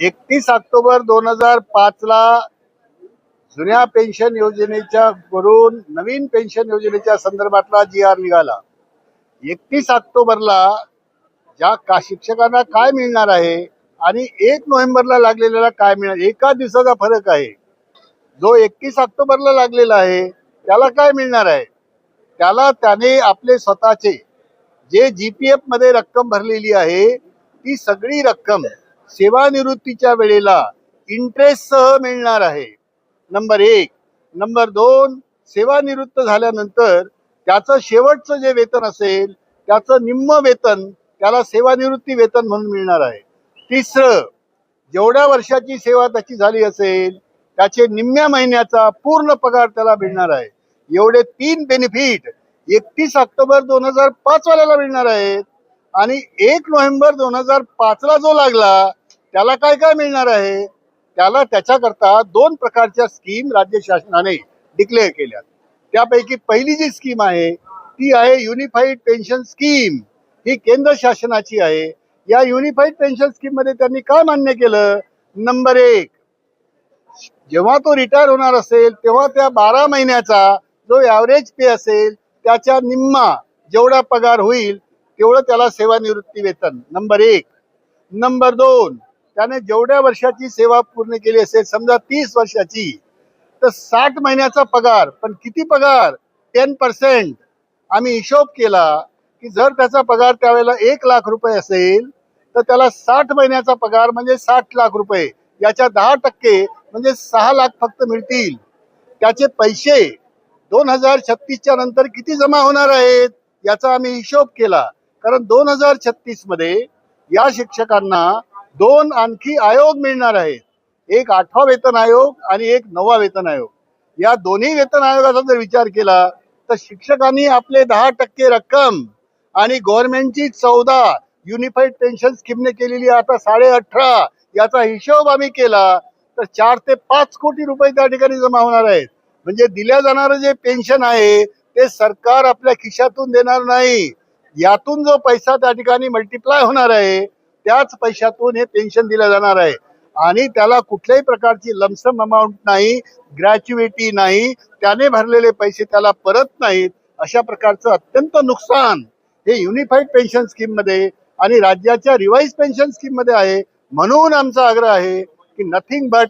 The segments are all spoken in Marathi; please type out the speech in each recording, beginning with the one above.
एकतीस ऑक्टोबर दोन हजार पाच ला जुन्या पेन्शन योजनेच्या वरून नवीन पेन्शन योजनेच्या संदर्भातला जी आर निघाला. एकतीस ऑक्टोबरला ज्या का शिक्षकांना काय मिळणार आहे आणि एक नोव्हेंबरला लागलेल्याला काय मिळणार एका दिवसाचा फरक आहे. जो एकतीस ऑक्टोबरला लागलेला आहे त्याला काय मिळणार आहे? त्याला त्याने आपले स्वतःचे जे जी पी एफमध्ये रक्कम भरलेली आहे ती सगळी रक्कम सेवानिवृत्तीच्या वेळेला इंटरेस्ट सह मिळणार आहे. नंबर एक. नंबर दोन सेवानिवृत्त झाल्यानंतर त्याचं शेवटचं जे वेतन असेल त्याचं निम्म वेतन त्याला सेवानिवृत्ती वेतन म्हणून मिळणार आहे. तिसरं जेवढ्या वर्षाची सेवा त्याची झाली असेल त्याचे निम्म्या महिन्याचा पूर्ण पगार त्याला मिळणार आहे. एवढे तीन बेनिफिट एकतीस ऑक्टोबर दोन हजार पाच वाल्याला मिळणार आहेत. आणि एक नोव्हेंबर दोन हजार पाच ला जो लागला त्याला काय काय मिळणार आहे? त्याला त्याच्याकरता दोन प्रकारच्या स्कीम राज्य शासनाने डिक्लेअर केल्या त्यापैकी पहिली जी स्कीम आहे ती आहे युनिफाईड पेन्शन स्कीम ही केंद्र शासनाची आहे. या युनिफाईड पेन्शन स्कीममध्ये त्यांनी काय मान्य केलं? नंबर एक जेव्हा तो रिटायर होणार असेल तेव्हा त्या बारा महिन्याचा जो ॲव्हरेज पे असेल त्याच्या निम्मा जेवढा पगार होईल तेवढं त्याला सेवानिवृत्ती वेतन. नंबर एक. नंबर दोन. त्याने जेवढ्या वर्षाची सेवा पूर्ण केली असेल समजा तीस वर्षाची तर साठ महिन्याचा पगार. पण किती पगार? टेन पर्सेंट आम्ही हिशोब केला की जर त्याचा पगार त्यावेळेला एक लाख रुपये असेल तर त्याला साठ महिन्याचा पगार म्हणजे साठ लाख रुपये. याच्या दहा टक्के म्हणजे सहा लाख फक्त मिळतील. त्याचे पैसे दोन हजार छत्तीसच्या नंतर किती जमा होणार आहेत? याचा आम्ही हिशोब केला. कारण दोन हजार छत्तीसमध्ये या शिक्षकांना दोन आणखी आयोग मिळणार आहेत. एक आठवा वेतन आयोग आणि एक नववा वेतन आयोग. या दोन्ही वेतन आयोगाचा जर विचार केला तर शिक्षकांनी आपले दहा टक्के रक्कम आणि गव्हर्नमेंटची चौदा युनिफाईड पेन्शन स्कीमने केलेली आता साडे अठरा याचा हिशोब आम्ही केला तर चार ते पाच कोटी रुपये त्या ठिकाणी जमा होणार आहेत. म्हणजे दिल्या जाणारं जे पेन्शन आहे ते सरकार आपल्या खिशातून देणार नाही. यातून जो पैसा त्या ठिकाणी मल्टिप्लाय होणार आहे त्याच पैशातून हे पेन्शन दिलं जाणार आहे. आणि त्याला कुठल्याही प्रकारची लमसम अमाऊंट नाही ग्रॅच्युएटी नाही त्याने भरलेले पैसे त्याला परत नाहीत अशा प्रकारचं अत्यंत नुकसान हे युनिफाईड पेन्शन स्कीममध्ये आणि राज्याच्या रिवाईज पेन्शन स्कीममध्ये आहे. म्हणून आमचा आग्रह आहे की नथिंग बट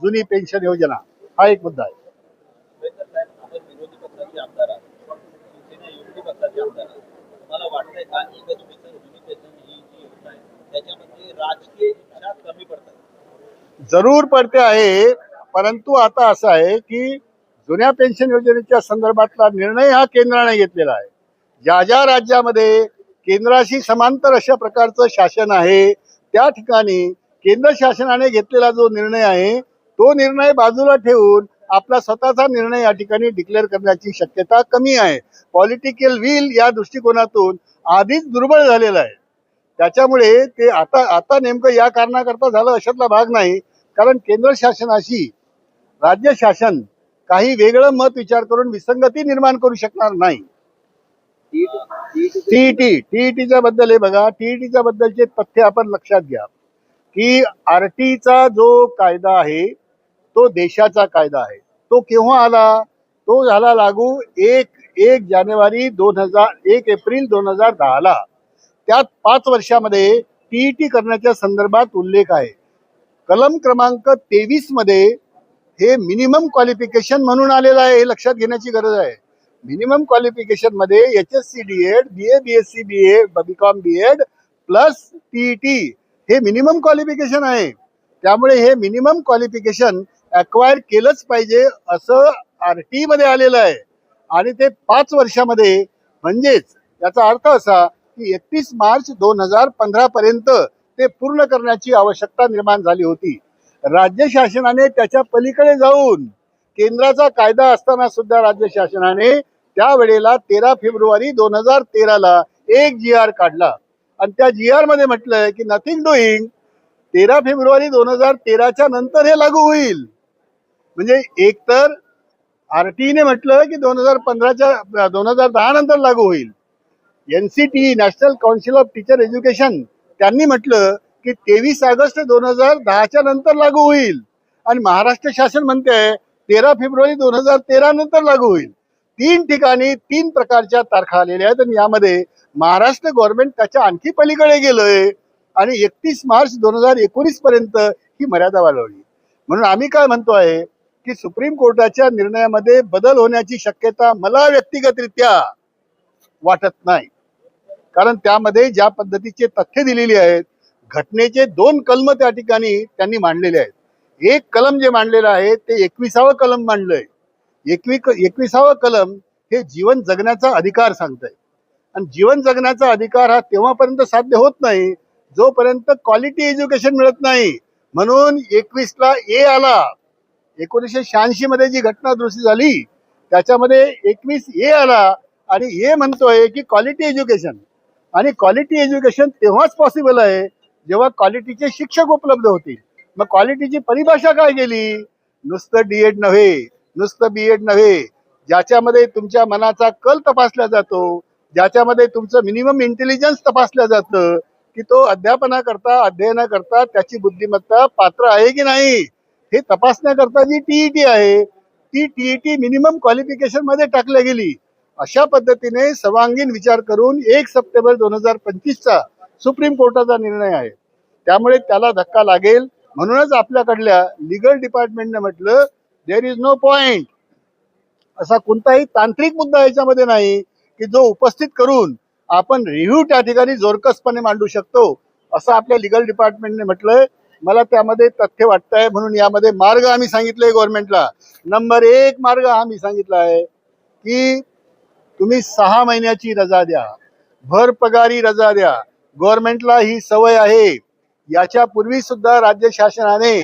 जुनी पेन्शन योजना. हा एक मुद्दा आहे आंबेडकर साहेब आपण विरोधी पक्षाचे आमदार आहात शिवसेना विरोधी पक्षाचे आमदार आहात तुम्हाला वाटतंय का एजपेक्षा जुनी पेन्शन ही जी योजना आहे त्याच्यामध्ये राजकीय इच्छा कमी पडतात जरूर पडते आहे परंतु आता असं आहे की जुन्या पेन्शन योजनेच्या संदर्भातला निर्णय हा केंद्राने घेतलेला आहे. ज्या ज्या राज्यामध्ये केंद्राशी समांतर अशा प्रकारचं शासन आहे त्या ठिकाणी केंद्र शासनाने घेतलेला जो निर्णय आहे तो निर्णय बाजूला ठेवून आपला स्वतःचा निर्णय या ठिकाणी डिक्लेअर करण्याची शक्यता कमी आहे. पॉलिटिकल विल या दृष्टिकोनातून आधीच दुर्बळ झालेलं आहे. त्याच्यामुळे ते आता आता नेमकं या कारणाकरता झालं अशातला भाग नाही. कारण केंद्र शासनाशी राज्य शासन काही वेगळं मत विचार करून विसंगती निर्माण करू शकणार नाही. टीईटी टीईटीच्या बद्दल हे बघा. टीईटीच्या बद्दलचे तथ्य आपण लक्षात घ्या. की आरटीचा जो कायदा आहे तो देशाचा कायदा आहे. तो केव्हा आला? तो झाला लागू एक एक जानेवारी दोन हजार एक एप्रिल दोन हजार दहाला. त्यात पाच वर्षामध्ये टीईटी करण्याच्या संदर्भात उल्लेख आहे. कलम क्रमांक तेवीसमध्ये हे मिनिमम क्वालिफिकेशन म्हणून आलेलं आहे हे लक्षात घेण्याची गरज आहे. Minimum क्वालिफिकेशनमध्ये H S C D Ed B A B S C B A B Com B Ed plus TET हे मिनिमम क्वालिफिकेशन आहे. त्यामुळे हे मिनिमम क्वालिफिकेशन अक्वायर केलंच पाहिजे असं आर टी मध्ये आलेलं आहे. आणि ते पाच वर्षामध्ये म्हणजेच याचा अर्थ असा की एकतीस मार्च दोन हजार पंधरा पर्यंत ते पूर्ण करण्याची आवश्यकता निर्माण झाली होती. राज्य शासनाने त्याच्या पलीकडे जाऊन केंद्राचा कायदा असताना सुद्धा राज्य शासनाने त्यावेळेला तेरा फेब्रुवारी दोन हजार तेराला एक जी आर काढला. आणि त्या जी आरमध्ये म्हटलंय की नथिंग डुईंग तेरा फेब्रुवारी दोन हजार तेराच्या नंतर हे लागू होईल. म्हणजे एक आरटीईने म्हटलं की दोन हजार पंधराच्या दोन हजार दहा नंतर लागू होईल. NCT national council of teacher education त्यांनी म्हटलं की तेवीस ऑगस्ट दोन हजार दहाच्या नंतर लागू होईल. आणि महाराष्ट्र शासन म्हणते तेरा फेब्रुवारी दोन हजार तेरा नंतर लागू होईल. तीन ठिकाणी तीन प्रकारच्या तारखा आलेल्या आहेत आणि यामध्ये महाराष्ट्र गव्हर्नमेंट त्याच्या आणखी पलीकडे गेलोय आणि एकतीस मार्च दोन हजार एकोणीस पर्यंत ही मर्यादा वाढवली. म्हणून आम्ही काय म्हणतो आहे की सुप्रीम कोर्टाच्या निर्णयामध्ये बदल होण्याची शक्यता मला व्यक्तिगतरित्या वाटत नाही. कारण त्यामध्ये ज्या पद्धतीचे तथ्य दिलेली आहेत घटनेचे दोन कलम त्या ठिकाणी त्यांनी मांडलेले आहेत. एक कलम जे मांडलेलं आहे ते एकविसावं कलम मांडलंय. एकवी एकविसावं कलम हे जीवन जगण्याचा अधिकार सांगतंय. आणि जीवन जगण्याचा अधिकार हा तेव्हापर्यंत साध्य होत नाही जोपर्यंत क्वालिटी एज्युकेशन मिळत नाही. म्हणून एकवीसला ए आला एकोणीसशे शहाऐंशी मध्ये जी घटना दुरुस्ती झाली त्याच्यामध्ये एकवीस ए आला आणि हे म्हणतोय की क्वालिटी एज्युकेशन आणि क्वालिटी एज्युकेशन तेव्हाच पॉसिबल आहे जेव्हा क्वालिटीचे शिक्षक उपलब्ध होतील. मग क्वालिटीची परिभाषा काय गेली नुसतं डीएड नव्हे नुसतं बीएड नव्हे. ज्याच्यामध्ये तुमच्या मनाचा कल तपासला जातो ज्याच्यामध्ये तुमचं मिनिमम इंटेलिजन्स तपासलं जातं की तो अध्यापनाकरता अध्ययनाकरता त्याची बुद्धिमत्ता पात्र आहे की नाही? हे तपासण्याकरता जी टीईटी आहे ती टीईटी मिनिमम क्वालिफिकेशनमध्ये टाकल्या गेली. अशा पद्धतीने सर्वांगीण विचार करून एक सप्टेंबर दोन हजार पंचवीसचा सुप्रीम कोर्टाचा निर्णय आहे. त्यामुळे त्याला धक्का लागेल. म्हणूनच आपल्याकडल्या लिगल डिपार्टमेंटने म्हटलं देर इज नो पॉइंट असा कोणताही तांत्रिक मुद्दा याच्यामध्ये नाही की जो उपस्थित करून आपण रिव्ह्यू त्या ठिकाणी जोरकसपणे मांडू शकतो. असं आपल्या लिगल डिपार्टमेंटने म्हटलंय. मला त्यामध्ये तथ्य वाटतंय म्हणून यामध्ये मार्ग आम्ही सांगितले गव्हर्नमेंटला नंबर एक मार्ग हा मी सांगितला आहे की तुम्ही सहा महिन्याची रजा द्या. भर पगारी रजा द्या. गव्हर्नमेंटला ही सवय आहे. याच्या पूर्वी सुद्धा राज्य शासनाने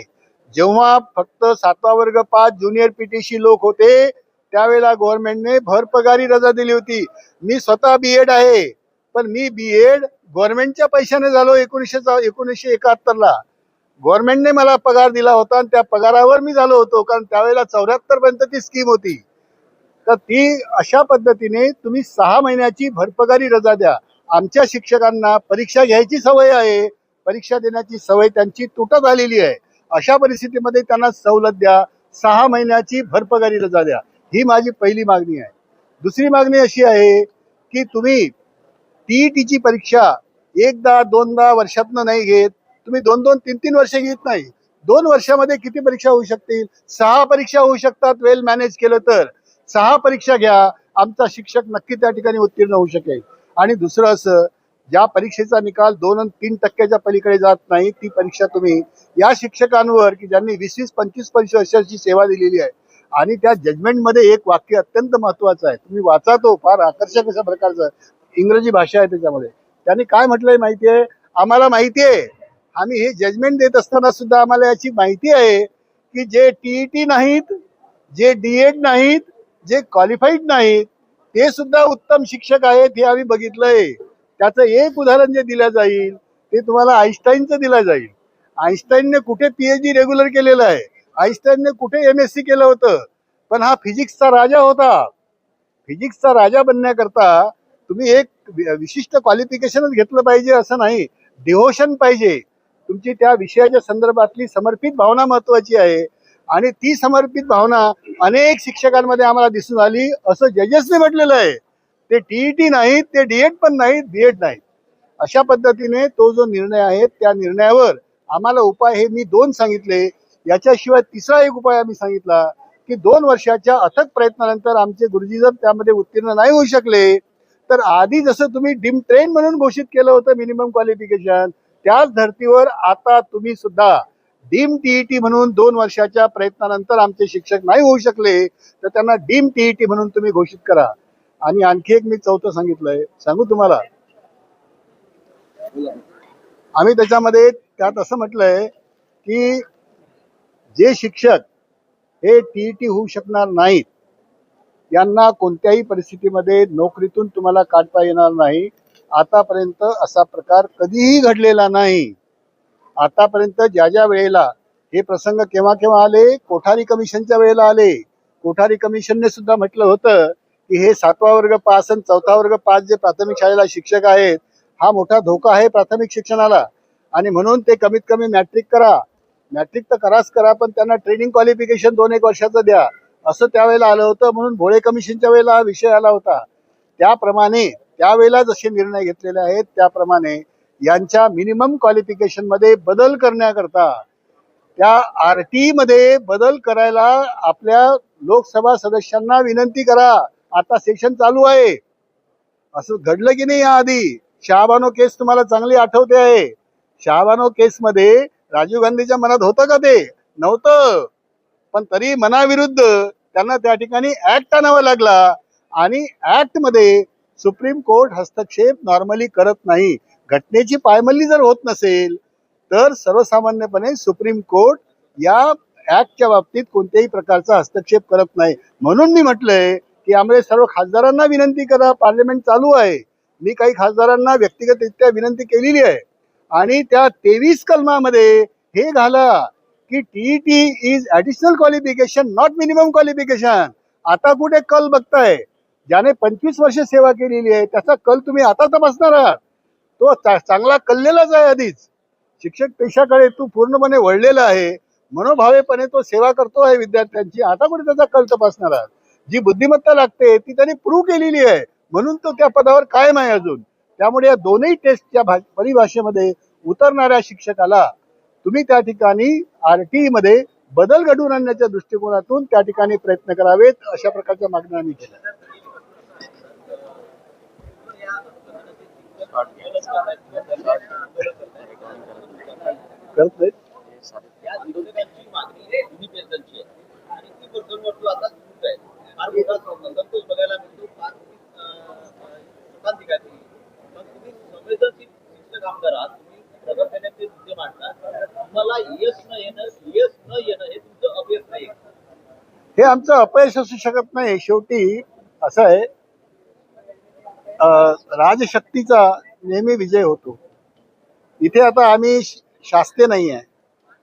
जेव्हा फक्त सातवा वर्ग पाच ज्युनियर पीटीसी लोक होते त्यावेळेला गव्हर्नमेंटने भर पगारी रजा दिली होती. मी स्वतः बी एड आहे पण मी बी एड गव्हर्नमेंटच्या पैशाने झालो एकोणीसशे एकोणीसशे एकाहत्तरला. गव्हर्नमेंटने मला पगार दिला होता आणि त्या पगारावर मी झालो होतो कारण त्यावेळेला चौऱ्याहत्तर पर्यंत ती स्कीम होती. तर ती अशा पद्धतीने तुम्ही सहा महिन्याची भरपगारी रजा द्या. आमच्या शिक्षकांना परीक्षा घ्यायची सवय आहे. परीक्षा देण्याची सवय त्यांची तुटत आलेली आहे. अशा परिस्थितीमध्ये त्यांना सवलत द्या. सहा महिन्याची भरपगारी रजा द्या. ही माझी पहिली मागणी आहे. दुसरी मागणी अशी आहे की तुम्ही टीईटीची परीक्षा एकदा दोनदा वर्षातनं नाही घेत. तुम्ही दोन दोन तीन तीन वर्ष घेत नाही. दोन वर्षामध्ये किती परीक्षा होऊ शकतील? सहा परीक्षा होऊ शकतात वेल मॅनेज केलं तर. सहा परीक्षा घ्या. आमचा शिक्षक नक्की त्या ठिकाणी उत्तीर्ण होऊ शकेल. आणि दुसरं असं ज्या परीक्षेचा निकाल दोन आणि तीन टक्क्याच्या पलीकडे जात नाही ती परीक्षा तुम्ही या शिक्षकांवर की ज्यांनी वीस वीस पंचवीस पंचवीस वर्षाची सेवा दिलेली आहे आणि त्या जजमेंटमध्ये एक वाक्य अत्यंत महत्वाचं आहे. तुम्ही वाचा तो फार आकर्षक अशा प्रकारचं इंग्रजी भाषा आहे त्याच्यामध्ये. त्यांनी काय म्हटलंय माहिती आहे आम्हाला माहिती आहे आम्ही हे जजमेंट देत असताना सुद्धा आम्हाला याची माहिती आहे की जे टीईटी नाहीत जे डीएड नाहीत जे क्वालिफाईड नाहीत ते सुद्धा उत्तम शिक्षक आहेत हे आम्ही बघितलंय. त्याचं एक उदाहरण जे दिलं जाईल ते तुम्हाला आईन्स्टाईनचं दिलं जाईल. आईन्स्टाईनने कुठे पीएचडी रेग्युलर केलेलं आहे? आईन्स्टाईनने कुठे एम एस सी केलं होतं? पण हा फिजिक्सचा राजा होता. फिजिक्सचा राजा बनण्याकरता तुम्ही एक विशिष्ट क्वालिफिकेशनच घेतलं पाहिजे असं नाही. डिव्होशन पाहिजे. तुमची त्या विषयाच्या संदर्भातली समर्पित भावना महत्वाची आहे. आणि ती समर्पित भावना अनेक शिक्षकांमध्ये आम्हाला दिसून आली. असं जजेसने म्हटलेलं आहे. ते टीईटी नाहीत ते डीएड पण नाहीत बीएड नाहीत. अशा पद्धतीने तो जो निर्णय आहे त्या निर्णयावर आम्हाला उपाय हे मी दोन सांगितले. याच्याशिवाय तिसरा एक उपाय आम्ही सांगितला की दोन वर्षाच्या अथक प्रयत्नानंतर आमचे गुरुजी जर त्यामध्ये उत्तीर्ण नाही होऊ शकले तर आधी जसं तुम्ही डिम ट्रेन म्हणून घोषित केलं होतं मिनिमम क्वालिफिकेशन त्याच धर्तीवर आता तुम्ही सुद्धा डीम टीईटी म्हणून दोन वर्षाच्या प्रयत्नानंतर आमचे शिक्षक नाही होऊ शकले तर त्यांना डीम टीईटी म्हणून तुम्ही घोषित करा. आणि आणखी एक मी चौथं सांगितलंय. सांगू तुम्हाला? आम्ही त्याच्यामध्ये त्यात असं म्हटलंय की जे शिक्षक हे टीईटी होऊ शकणार नाहीत यांना कोणत्याही परिस्थितीमध्ये नोकरीतून तुम्हाला काढता येणार नाही. आतापर्यंत असा प्रकार कधीही घडलेला नाही. आतापर्यंत ज्या ज्या वेळेला हे प्रसंग केव्हा केव्हा आले? कोठारी कमिशनच्या वेळेला आले. कोठारी कमिशनने सुद्धा म्हटलं होतं की हे सातवा वर्ग पास आणि चौथा वर्ग पास जे प्राथमिक शाळेला शिक्षक आहेत हा मोठा धोका आहे प्राथमिक शिक्षणाला. आणि म्हणून ते कमीत कमी मॅट्रिक करा. मॅट्रिक तर कराच करा पण त्यांना ट्रेनिंग क्वालिफिकेशन दोन एक वर्षाचं द्या. असं त्यावेळेला आलं होतं म्हणून भोळे कमिशनच्या वेळेला हा विषय आला होता. त्याप्रमाणे त्यावेळेला जसे निर्णय घेतलेले आहेत त्याप्रमाणे यांच्या मिनिमम क्वालिफिकेशनमध्ये बदल करण्याकरता त्या आर टी मध्ये बदल करायला आपल्या लोकसभा सदस्यांना विनंती करा. आता सेशन चालू आहे. असं घडलं की नाही याआधी? शहाबानो केस तुम्हाला चांगली आठवते आहे. शहाबानो केस मध्ये राजीव गांधीच्या मनात होतं का ते? नव्हतं. पण तरी मनाविरुद्ध त्यांना त्या ठिकाणी ऍक्ट आणावा लागला आणि ऍक्टमध्ये सुप्रीम कोर्ट हस्तक्षेप नॉर्मली करत नाही. घटनेची पायमल्ली जर होत नसेल तर सर्वसामान्यपणे सुप्रीम कोर्ट या ऍक्टच्या बाबतीत कोणत्याही प्रकारचा हस्तक्षेप करत नाही. म्हणून मी म्हटलंय की आम्ही सर्व खासदारांना विनंती करा पार्लमेंट चालू आहे. मी काही खासदारांना व्यक्तिगतरित्या विनंती केलेली आहे. आणि त्या तेवीस कलमामध्ये हे घाला की TET is additional qualification not minimum qualification आता कुठे कल बघताय? ज्याने पंचवीस वर्ष सेवा केलेली आहे त्याचा कल तुम्ही आता तपासणार आहात. तो चांगला कल्लेलाच आहे आधीच. शिक्षक पेशाकडे तू पूर्णपणे वळलेला आहे. मनोभावेपणे तो सेवा करतो आहे विद्यार्थ्यांची. आता कुठे त्याचा कल तपासणार आहात? जी बुद्धिमत्ता लागते ती त्यांनी प्रूव्ह केलेली आहे. म्हणून तो त्या पदावर कायम आहे अजून. त्यामुळे या दोनही टेस्टच्या परिभाषेमध्ये उतरणाऱ्या शिक्षकाला तुम्ही त्या ठिकाणी आर टी मध्ये बदल घडवून आणण्याच्या दृष्टिकोनातून त्या ठिकाणी प्रयत्न करावेत अशा प्रकारच्या मागण्या आम्ही केल्या. करत नाहीत तुम्ही ते मुद्दे तुम्हाला यश न येणं न येणं हे तुमचं नाही हे आमचं अपयश असू शकत नाही. शेवटी असं आहे राजशक्तीचा नेहमी विजय होतो. इथे आता आम्ही श- शास्ते नाही आहे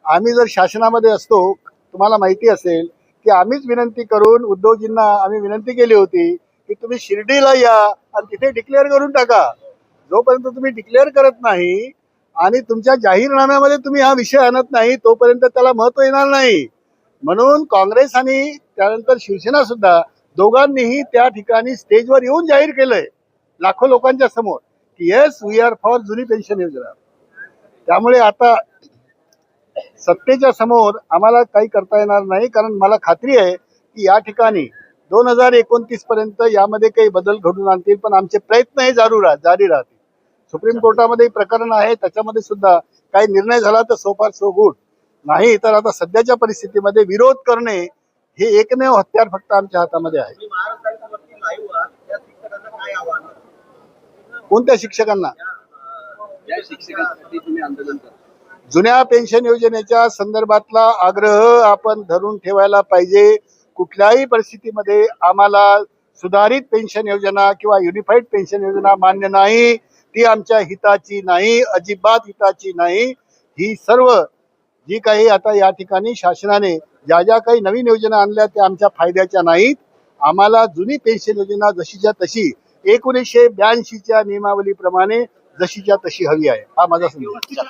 आम्ही जर शासनामध्ये असतो तुम्हाला माहिती असेल की आम्हीच विनंती करून उद्धवजींना आम्ही विनंती केली होती की तुम्ही शिर्डीला या आणि तिथे डिक्लेअर करून टाका. जोपर्यंत तुम्ही डिक्लेअर करत नाही आणि तुमच्या जाहीरनाम्यामध्ये तुम्ही हा विषय आणत नाही तोपर्यंत त्याला महत्त्व येणार नाही. म्हणून काँग्रेस आणि त्यानंतर शिवसेना सुद्धा दोघांनीही त्या ठिकाणी स्टेजवर येऊन जाहीर केलंय लाखो लोकांच्या समोर. येस वी आर फॉर जुनी पेन्शन योजना. त्यामुळे आता सत्तेच्या समोर आम्हाला काही करता येणार नाही कारण मला खात्री आहे की या ठिकाणी दोन हजार एकोणतीस पर्यंत यामध्ये काही बदल घडून आणतील पण आमचे प्रयत्न हे जारू राह जारी राहतील. सुप्रीम कोर्टामध्ये प्रकरण आहे त्याच्यामध्ये सुद्धा काही निर्णय झाला तर सो फार सो गुड नाही तर आता सध्याच्या परिस्थितीमध्ये विरोध करणे हे एकमेव हत्यार फक्त आमच्या हातामध्ये आहे. कोणत्या शिक्षकांना? जुन्या पेन्शन योजनेच्या संदर्भातला आग्रह आपण धरून ठेवायला पाहिजे. कुठल्याही परिस्थितीमध्ये आम्हाला सुधारित पेन्शन योजना किंवा युनिफाईड पेन्शन योजना मान्य नाही. ती आमच्या हिताची नाही अजिबात हिताची नाही. ही सर्व जी काही आता या ठिकाणी शासनाने ज्या ज्या काही नवीन योजना आणल्या त्या आमच्या फायद्याच्या नाहीत. आम्हाला जुनी पेन्शन योजना जशीच्या तशी एकोणीसशे ब्याऐंशीच्या नियमावलीप्रमाणे जशीच्या तशी हवी आहे. हा माझा संदेश.